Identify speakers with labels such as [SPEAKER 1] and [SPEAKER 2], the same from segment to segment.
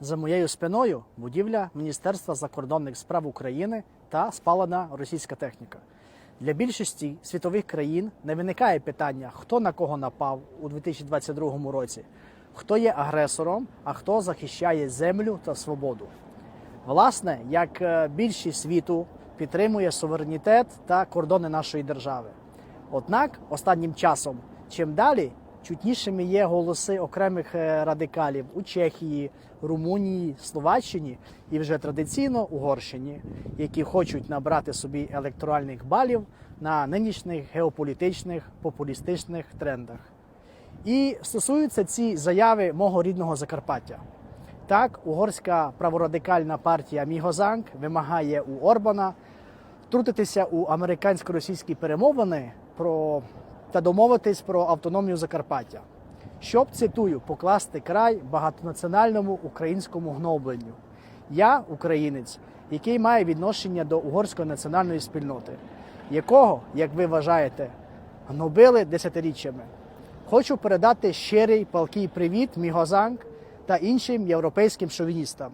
[SPEAKER 1] За моєю спиною будівля Міністерства закордонних справ України та спалена російська техніка. Для більшості світових країн не виникає питання, хто на кого напав у 2022 році, хто є агресором, а хто захищає землю та свободу. Власне, як е, більшість світу підтримує суверенітет та кордони нашої держави. Однак останнім часом, чим далі, чутнішими є голоси окремих е, радикалів у Чехії, Румунії, Словаччині і вже традиційно Угорщині, які хочуть набрати собі електоральних балів на нинішніх геополітичних популістичних трендах. І стосуються ці заяви мого рідного Закарпаття. Так, угорська праворадикальна партія Мігозанг вимагає у Орбана втрутитися у американсько-російські перемовини про та домовитись про автономію Закарпаття, щоб цитую покласти край багатонаціональному українському гнобленню. Я українець, який має відношення до угорської національної спільноти, якого, як ви вважаєте, гнобили десятиріччями. Хочу передати щирий палкий привіт Мігозанг та іншим європейським шовіністам,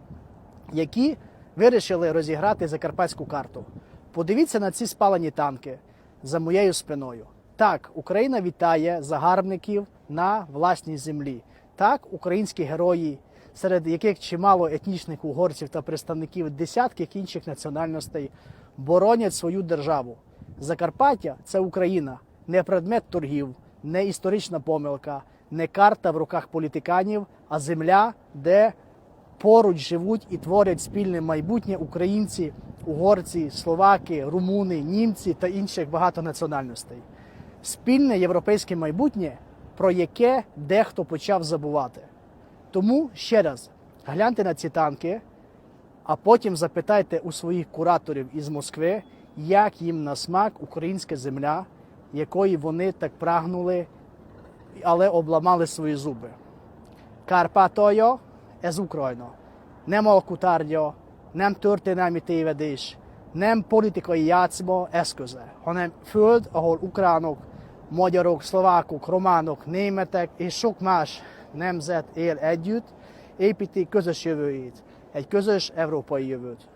[SPEAKER 1] які вирішили розіграти закарпатську карту. Подивіться на ці спалені танки за моєю спиною. Так, Україна вітає загарбників на власній землі. Так, українські герої, серед яких чимало етнічних угорців та представників десятків інших національностей, боронять свою державу. Закарпаття це Україна, не предмет торгів, не історична помилка, не карта в руках політиканів, а земля, де поруч живуть і творять спільне майбутнє українці, угорці, словаки, румуни, німці та інших багато національностей. Спільне європейське майбутнє, про яке дехто почав забувати. Тому ще раз гляньте на ці танки, а потім запитайте у своїх кураторів із Москви, як їм на смак українська земля, якої вони так прагнули, але обламали свої зуби. Kárpátalja, ez Ukrajna. Nem alkutárgya, nem történelmi tévedés, nem politikai játszma eszköze, hanem föld, ahol ukránok, magyarok, szlovákok, románok, németek és sok más nemzet él együtt, építi közös jövőjét, egy közös európai jövőt.